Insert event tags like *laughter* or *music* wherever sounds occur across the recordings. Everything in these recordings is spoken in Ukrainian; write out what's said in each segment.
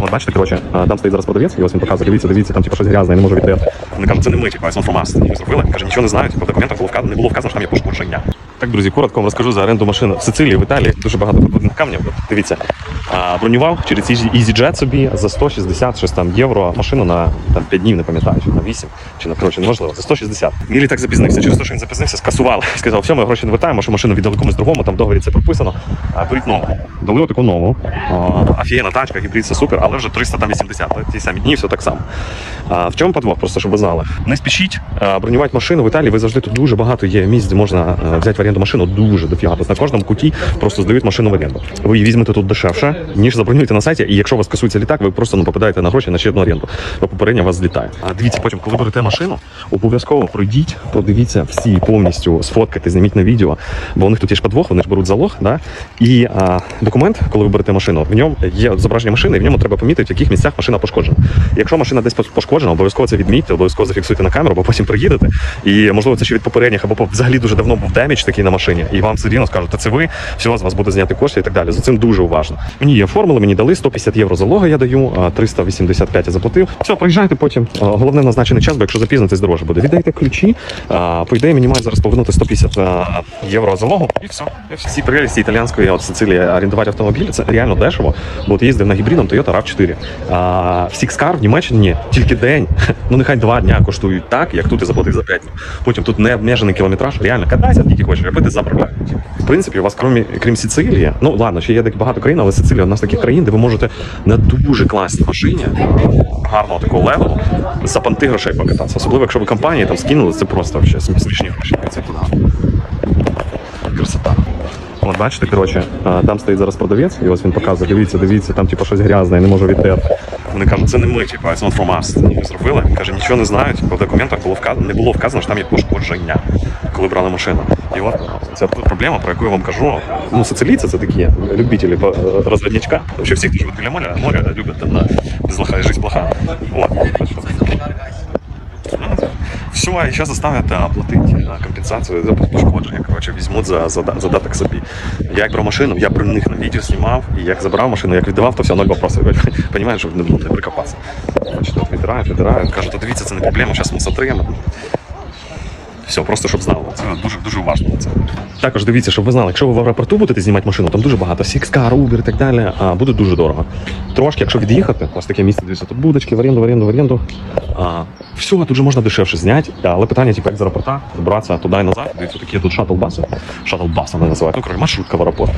От бачите, коротше, там стоїть зараз продавець, і ось він показує, дивіться, дивіться, там типу щось грязне, я не можу віддати. Вони кажуть, це не ми, типу, it's not from us. Ми зробили. Каже, нічого не знаю, типу, в документах було вказано, не було вказано, що там є пошкодження. Так, друзі, коротко вам розкажу за оренду машин в Сицилії, в Італії. Дуже багато подводних камнів. От, Дивіться, а, бронював через EasyJet собі за 160 щось там євро машину на там 5 днів, не пам'ятаю, чи на 8, чи на коротше, неважливо, за 160. Мій літак запізнився. Через те, що він запізнився, скасували. Сказав, все, ми гроші не вертаємо, що машину віддали комусь другому, там в договорі це прописано. А беріть нову. Дали отаку нову. А, тачка, гібрид, це супер, але вже 380, ті самі дні, все так само. А, в чому подвох, просто щоб ви знали? Не спішіть бронювати машину в Італії. Ви завжди тут дуже багато є місць, де можна взяти в оренду машину. Дуже дофіга. На кожному куті просто здають машину в оренду. Ви її візьмете тут дешевше, ніж забронюєте на сайті. І якщо у вас касується літак, ви просто ну, попадаєте на гроші на ще одну оренду. Бо попередньо вас злітає. А дивіться, потім, коли берете машину, обов'язково пройдіть, подивіться всі повністю, сфоткайте, зніміть на відео. Бо у них тут є ж подвох, вони ж беруть залог. Да? І а, документ, коли ви берете машину, в ньому є зображення машини, і в ньому треба помітити, в яких місцях машина пошкоджена. Якщо машина десь пошкоджена, обов'язково це відмітьте, обов'язково зафіксуйте на камеру, бо потім приїдете. І можливо це ще від попередніх, або взагалі дуже давно був демідж такий на машині, і вам все рівно скажуть, це ви, все з вас буде зняти кошти і так далі. За цим дуже уважно. Мені є формула, мені дали 150 євро залога, я даю, 385 я заплатив. Все, приїжджайте потім. Головне назначений час, бо якщо запізнитесь, дорожче буде. Віддайте ключі. По ідеї, мені мають зараз повернути 150 євро залогу, і все. Всі прелісті італіянської от Сицилії орендувати автомобіль, це реально дешево. Бо от їздив на гібридом Toyota RAV4. А, в Сікскар в Німеччині тільки день. *laughs* Ну нехай два дня коштують так, як тут і заплатив за 5 днів. Потім тут не обмежений кілометраж. Реально катайся, тільки хочеш, аби ти заправляєш. В принципі, у вас, крім, крім Сицилії, ну ладно, ще є так багато країн, але Сицилія одна з таких країн, де ви можете на дуже класній машині, гарного такого левелу, за панти грошей покататися. Особливо, якщо ви компанії там скинули, це просто вообще смішні гроші. Це красота. От бачите, коротше, там стоїть зараз продавець, і ось він показує, дивіться, дивіться, там типу щось грязне, я не можу відтерти. Вони кажуть, це не ми, типу, it's not from us. Ми зробили. Каже, нічого не знають, бо в документах було вказано, не було вказано, що там є пошкодження, коли брали машину. І от це проблема, про яку я вам кажу. Ну, сицилійці це такі любителі е, розвідничка. Взагалі всі, хто живуть біля моря, моря люблять там на лоха плоха. І зараз заставлять платити компенсацію за пошкодження. Коротше, візьмуть за, за, задаток собі. Я як брав машину, я про них на відео знімав, і як забрав машину, як віддавав, то все, ноль вопросів. *laughs* Понімаєш, щоб не, ну, не прикопатися. Значить, от відбирають, відбирають, кажуть, то дивіться, це не проблема, зараз ми затримаємо. Все, просто щоб знали. Це дуже дуже на це. Також дивіться, щоб ви знали, якщо ви в аеропорту будете знімати машину, там дуже багато Сікскар, Uber і так далі, а буде дуже дорого. Трошки, якщо від'їхати, ось таке місце, дивіться, тут будочки, в оренду, в оренду, в оренду. А, все, тут же можна дешевше зняти, але питання, типу, як з аеропорта, добратися туди і назад. Дивіться, такі тут шатл-баси. Шатл-бас вони називають. Ну, коротше, маршрутка в аеропорт.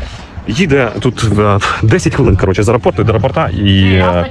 Їде тут е, 10 хвилин, коротше, з аеропорту до аеропорта і е,